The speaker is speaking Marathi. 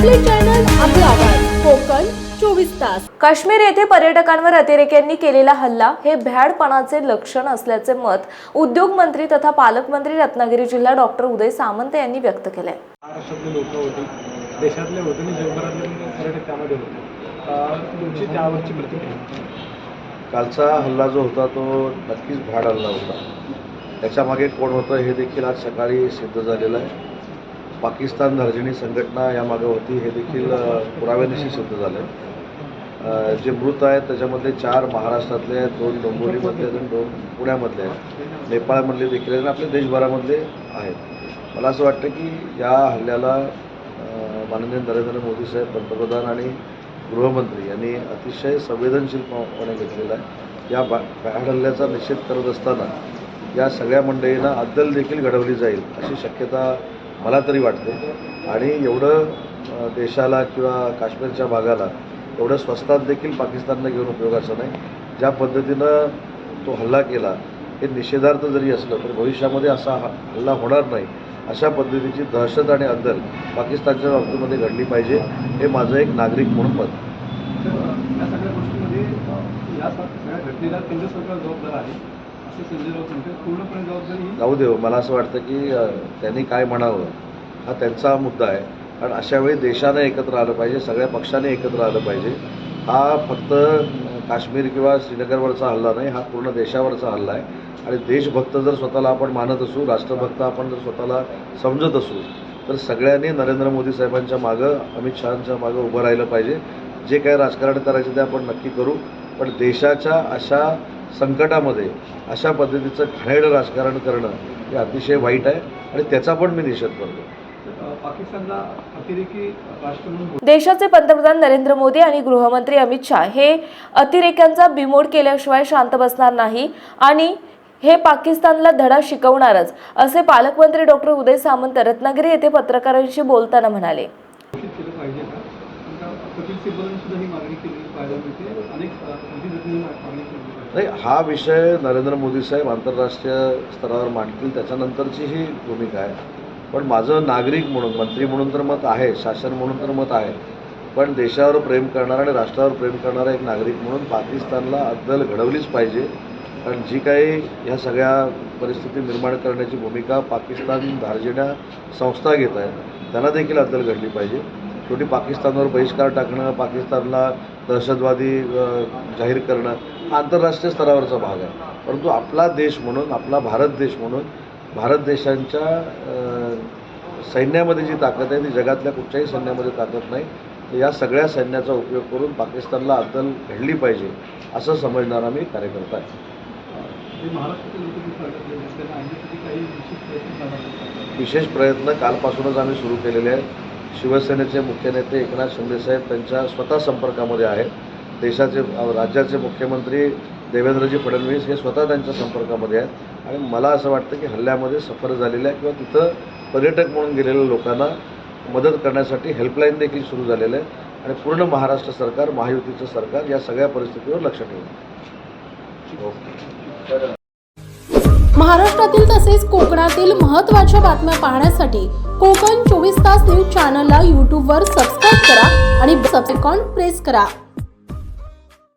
आपले चॅनल आपला आवाज. कोकण चोवीस तास. काश्मीर येथे पर्यटकांवर अतिरेक्यांनी केलेला हल्ला हे भ्याडपणाचे लक्षण असल्याचे मत उद्योग मंत्री तथा पालकमंत्री रत्नागिरी जिल्हा डॉक्टर उदय सामंत यांनी व्यक्त केले महाराष्ट्रातले लोक होते देशातले होते आणि जगभरातले पर्यटक त्यामध्ये होते. त्यावरची प्रतिक्रिया? कालचा हल्ला जो होता तो नक्कीच भ्याड हल्ला होता. त्याच्यामागे कोण होतं हे देखील आज सकाळी सिद्ध झालेलं आहे. पाकिस्तान धार्जिणी संघटना यामागे होती हे देखील पुराव्यानिशी सिद्ध झालं आहे जे मृत आहेत त्याच्यामध्ये चार महाराष्ट्रातले आहेत दोन डोंबिवलीमधले आहेत आणि दोन पुण्यामधले आहेत. नेपाळमधले देखील आहेत आणि आपल्या देशभरामधले आहेत. मला असं वाटतं की या हल्ल्याला माननीय नरेंद्र मोदी साहेब पंतप्रधान आणि गृहमंत्री यांनी अतिशय संवेदनशीलपणे घेतलेला आहे. या बा बॅड हल्ल्याचा निषेध करत असताना या सगळ्या मंडळींना अद्दल देखील घडवली जाईल अशी शक्यता मला तरी वाटते. आणि एवढं देशाला किंवा काश्मीरच्या भागाला एवढं स्वस्तात देखील पाकिस्तानला घेऊन उपयोगाचं नाही. ज्या पद्धतीनं तो हल्ला केला हे निषेधार्थ जरी असलं तर भविष्यामध्ये असा हा- हल्ला होणार नाही. अशा पद्धतीची दहशत आणि अद्दल पाकिस्तानच्या बाबतीमध्ये घडली पाहिजे हे माझं एक नागरिक म्हणून मत. या सगळ्या गोष्टीमध्ये या सगळ्या घटनेला केंद्र सरकार जबाबदार आहे. जाऊ देव मला असं वाटतं की त्यांनी काय म्हणावं हा त्यांचा मुद्दा आहे. कारण अशावेळी देशाने एकत्र आलं पाहिजे सगळ्या पक्षाने एकत्र आलं पाहिजे. हा फक्त काश्मीर किंवा श्रीनगरवरचा हल्ला नाही हा पूर्ण देशावरचा हल्ला आहे. आणि देशभक्त जर स्वतःला आपण मानत असू राष्ट्रभक्त आपण जर स्वतःला समजत असू तर सगळ्यांनी नरेंद्र मोदी साहेबांच्या मागं अमित शहांच्या मागं उभं राहिलं पाहिजे. जे काय राजकारण करायचं ते आपण नक्की करू. पण देशाच्या अशा संकटामध्ये अशा पद्धतीचं घाणेरडं राजकारण करणं हे अतिशय वाईट आहे आणि त्याचा पण मी निषेध करतो. अं, पाकिस्तानला अतिरेकी राष्ट्र म्हणून देशाचे पंतप्रधान नरेंद्र मोदी आणि गृहमंत्री अमित शहा हे अतिरेक्यांचा बिमोड केल्याशिवाय शांत बसणार नाही आणि हे पाकिस्तानला धडा शिकवणारच असे पालकमंत्री डॉक्टर उदय सामंत रत्नागिरी येथे पत्रकारांशी बोलताना म्हणाले. नाही हा विषय नरेंद्र मोदी साहेब आंतरराष्ट्रीय स्तरावर मांडतील त्याच्यानंतरची ही भूमिका आहे. पण माझं नागरिक म्हणून मंत्री म्हणून तर मत आहे शासन म्हणून तर मत आहे. पण देशावर प्रेम करणारा आणि राष्ट्रावर प्रेम करणारा एक नागरिक म्हणून पाकिस्तानला अद्दल घडवलीच पाहिजे. कारण जी काही ह्या सगळ्या परिस्थिती निर्माण करण्याची भूमिका पाकिस्तान धार्जिण्या संस्था घेत आहेत त्यांना देखील अद्दल घडली पाहिजे. शेवटी पाकिस्तानवर बहिष्कार टाकणं पाकिस्तानला दहशतवादी जाहीर करणं आंतरराष्ट्रीय स्तरावरचा भाग आहे. परंतु आपला देश म्हणून आपला भारत देश म्हणून भारत देशांच्या सैन्यामध्ये जी ताकद आहे ती जगातल्या कुठच्याही सैन्यामध्ये ताकद नाही. तर या सगळ्या सैन्याचा उपयोग करून पाकिस्तानला अद्दल घडली पाहिजे असं समजणारा मी कार्यकर्ता आहे. विशेष प्रयत्न कालपासूनच आम्ही सुरू केलेले आहेत. शिवसेनेचे मुख्य नेते एकनाथ शिंदेसाहेब त्यांच्या स्वतः संपर्कामध्ये आहेत. देशाचे राज्याचे मुख्यमंत्री देवेंद्रजी फडणवीस हे स्वतः त्यांच्या संपर्कामध्ये आहेत. आणि मला असं वाटतं की हल्ल्यामध्ये सफर झालेल्या किंवा तिथं पर्यटक म्हणून गेलेल्या लोकांना मदत करण्यासाठी हेल्पलाईन देखील सुरू झालेलं आहे आणि पूर्ण महाराष्ट्र सरकार महायुतीचं सरकार या सगळ्या परिस्थितीवर लक्ष ठेवलं महाराष्ट्रातील तसेच कोकणातील महत्त्वाच्या बातम्या पाहण्यासाठी कोकण चोवीस तास न्यूज चॅनलला यूट्यूबवर सबस्क्राईब करा आणि सबसेकॉन प्रेस करा.